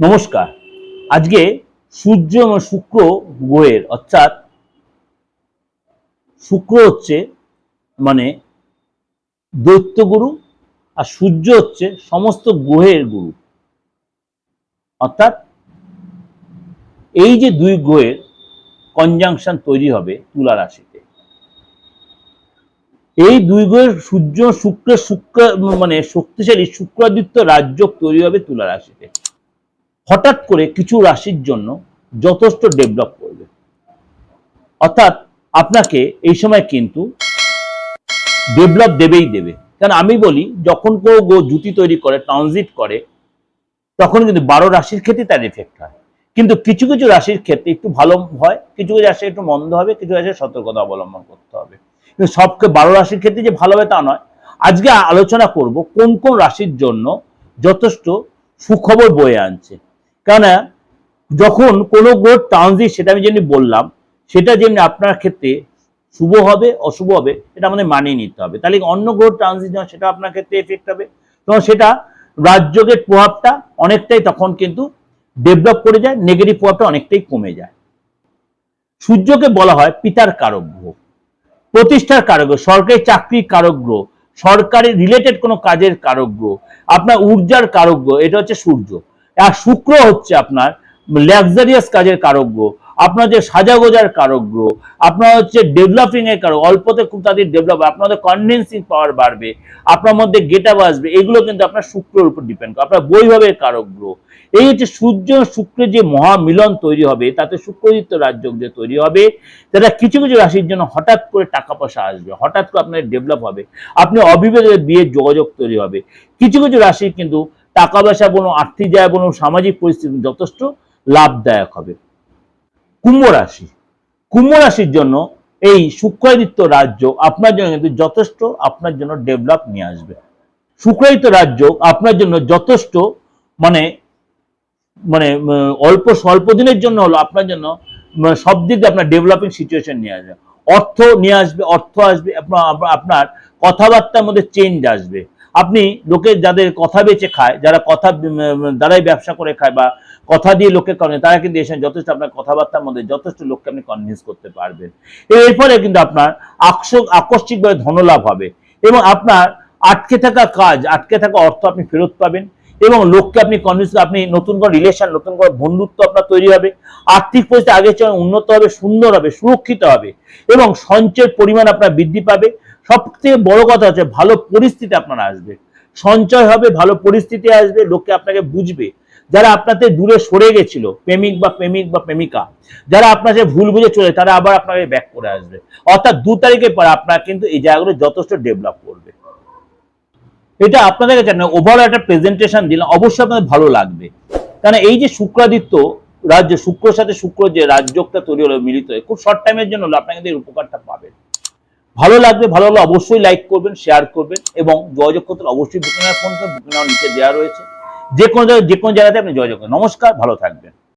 নমস্কার। আজকে সূর্য এবং শুক্র গ্রহের অর্থাৎ শুক্র হচ্ছে মানে দৈত্যগুরু আর সূর্য হচ্ছে সমস্ত গ্রহের গুরু। অর্থাৎ এই যে দুই গ্রহের কনজাংশন তৈরি হবে তুলা রাশিতে। এই দুই গ্রহের সূর্য, শুক্র শুক্র মানে শক্তিশালী শুক্রাদিত্য রাজ্য তৈরি হবে তুলা রাশিতে। হঠাৎ করে কিছু রাশির জন্য যথেষ্ট ডেভেলপ করবে। অর্থাৎ আপনাকে এই সময় কিন্তু ডেভেলপ দেবেই দেবে। কারণ আমি বলি, যখন কেউ গো জুতি তৈরি করে ট্রানজিট করে, তখন কিন্তু বারো রাশির ক্ষেত্রে তার এফেক্ট হয়। কিন্তু কিছু কিছু রাশির ক্ষেত্রে একটু ভালো হয়, কিছু কিছু রাশি একটু মন্দ হবে, কিছু রাশির সতর্কতা অবলম্বন করতে হবে। কিন্তু সবকে বারো রাশির ক্ষেত্রে যে ভালো হবে তা নয়। আজকে আলোচনা করব কোন কোন রাশির জন্য যথেষ্ট সুখবর বয়ে আনছে। কেন যখন কোনো গ্রহ ট্রানজিট সেটা আমি যেমনি বললাম, সেটা যেমনি আপনার ক্ষেত্রে শুভ হবে, অশুভ হবে, এটা আমাদের মানিয়ে নিতে হবে। তাহলে অন্য গ্রহ ট্রানজিট যখন সেটা আপনার ক্ষেত্রে এফেক্ট হবে। তখন সেটা রাজযোগের প্রভাবটা অনেকটাই তখন কিন্তু ডেভেলপ করে যায় নেগেটিভ প্রভাবটা অনেকটাই কমে যায়। সূর্যকে বলা হয় পিতার কারক গ্রহ, প্রতিষ্ঠার কারক গ্রহ, সরকারি চাকরির কারক গ্রহ, সরকারি রিলেটেড কোনো কাজের কারক গ্রহ, আপনার ঊর্জার কারক গ্রহ, এটা হচ্ছে সূর্য। আর শুক্র হচ্ছে আপনার লাক্সারিয়াস কাজের কারক গ্রহ আপনার যে সাজাগোজার কারক গ্রহ আপনার হচ্ছে ডেভেলপিং এর কারক অল্পতে খুব তাদের ডেভেলপ আপনাদের কনডেন্সিং পাওয়ার বাড়বে, আপনার মধ্যে গেট আপ আসবে, এগুলো কিন্তু আপনার শুক্রের উপর ডিপেন্ড করে, আপনার বৈভাবের কারক গ্রহ এই হচ্ছে সূর্য শুক্রের যে মহামিলন তৈরি হবে, তাতে শুক্রদিত্য রাজ্য যে তৈরি হবে, তারা কিছু কিছু রাশির জন্য হঠাৎ করে টাকা পয়সা আসবে, হঠাৎ করে আপনার ডেভেলপ হবে, আপনি অবিবেকে বিয়ের যোগাযোগ তৈরি হবে। কিছু কিছু রাশির কিন্তু টাকা পয়সা বলুন, আর্থিক জায়গা বলুন, সামাজিক পরিস্থিতি যথেষ্ট লাভদায়ক হবে। কুম্ভ রাশি। কুম্ভ রাশির জন্য এই শুক্রাদিত্য রাজ্য আপনার জন্য কিন্তু যথেষ্ট, আপনার জন্য ডেভেলপ নিয়ে আসবে। শুক্রাদিত্য রাজ্য আপনার জন্য যথেষ্ট মানে মানে অল্প, স্বল্প দিনের জন্য হলো আপনার জন্য সব দিক দিয়ে আপনার ডেভেলপিং সিচুয়েশন নিয়ে আসবে। অর্থ নিয়ে আসবে, অর্থ আসবে, আপনার আপনার কথাবার্তার মধ্যে চেঞ্জ আসবে। আপনি লোকে যাদের কথা বেচে খায়, যারা কথা দ্বারাই ব্যবসা করে খায় বা কথা দিয়ে লোকে করে, তারা কিন্তু এসে যথেষ্ট আপনার কথাবার্তার মধ্যে যথেষ্ট লোককে আপনি কনভিন্স করতে পারবেন। এর ফলে কিন্তু আপনার আকস্মিক আকস্মিকভাবে ধনলাভ হবে এবং আপনার আটকে থাকা কাজ, আটকে থাকা অর্থ আপনি ফেরত পাবেন এবং লোককে আপনি কনভিন্স আপনি নতুন করে রিলেশন নতুন করে বন্ধুত্ব আপনার তৈরি হবে। আর্থিক পরিস্থিতি আগের চেয়ে উন্নত হবে, সুন্দর হবে, সুরক্ষিত হবে এবং সঞ্চয়ের পরিমাণ আপনার বৃদ্ধি পাবে। সবথেকে বড় কথা হচ্ছে ভালো পরিস্থিতি আপনার আসবে। সঞ্চয় হবে, ভালো পরিস্থিতি আসবে, লোকে আপনাকে বুঝবে। যারা আপনাদের দূরে সরে গেছিল, প্রেমিক বা প্রেমিক বা প্রেমিকা, যারা আপনাকে ভুল বুঝে চলে, তারা আবার আপনাকে ব্যাক করে আসবে। অর্থাৎ দু তারিখের পর আপনার কিন্তু এই জায়গাগুলো যথেষ্ট ডেভেলপ করবে। এটা আপনাদের কাছে ওভারঅল একটা প্রেজেন্টেশন দিলাম, অবশ্যই আপনাদের ভালো লাগবে। কারণ এই যে শুক্রাদিত্য রাজ্য শুক্রর সাথে শুক্র যে রাজযোগটা তৈরি হলো, মিলিত হয়ে, খুব শর্ট টাইমের জন্য হলো, আপনাকে কিন্তু এর উপকারটা পাবেন। ভালো লাগবে, ভালো হলে অবশ্যই লাইক করবেন শেয়ার করবেন এবং যোগাযোগ করতে অবশ্যই বুকিং ফোন বুকিং নিচে দেওয়া রয়েছে। যে কোনো যে কোনো জায়গাতে আপনি যোগাযোগ করুন। নমস্কার, ভালো থাকবেন।